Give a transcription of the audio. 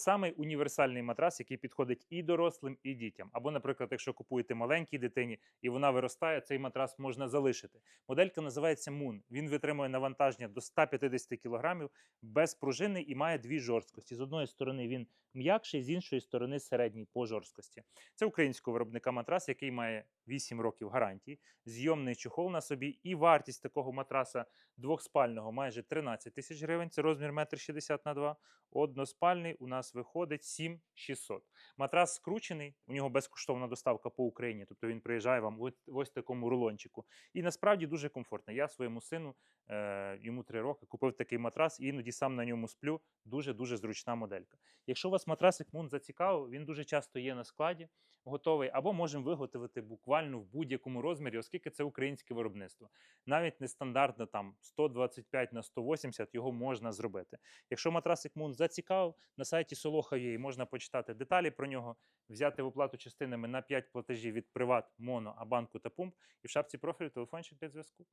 Самий універсальний матрас, який підходить і дорослим, і дітям. Або, наприклад, якщо купуєте маленькій дитині і вона виростає, цей матрас можна залишити. Моделька називається Moon. Він витримує навантаження до 150 кг без пружини і має дві жорсткості. З одної сторони він м'якший, з іншої сторони середній по жорсткості. Це українського виробника матрас, який має 8 років гарантії, зйомний чохол на собі, і вартість такого матраса двохспального майже 13 тисяч гривень. Це розмір 1,60 на 2. Односпальний у нас виходить 7600. Матрас скручений, у нього безкоштовна доставка по Україні, тобто він приїжджає вам в ось такому рулончику. І насправді дуже комфортно. Я своєму сину, е, йому 3 роки, купив такий матрас і іноді сам на ньому сплю. Дуже дуже зручна моделька. Якщо вас матрасик Moon зацікавив, він дуже часто є на складі, готовий, або можемо виготовити буквально в будь-якому розмірі, оскільки це українське виробництво. Навіть нестандартно там 125 на 180 його можна зробити. Якщо матрасик Moon зацікавив, на сайті Soloha.ua можна почитати деталі про нього, взяти в оплату частинами на 5 платежів від Приват, Моно, Абанку та Пумп і в шапці профілю телефончик для зв'язку.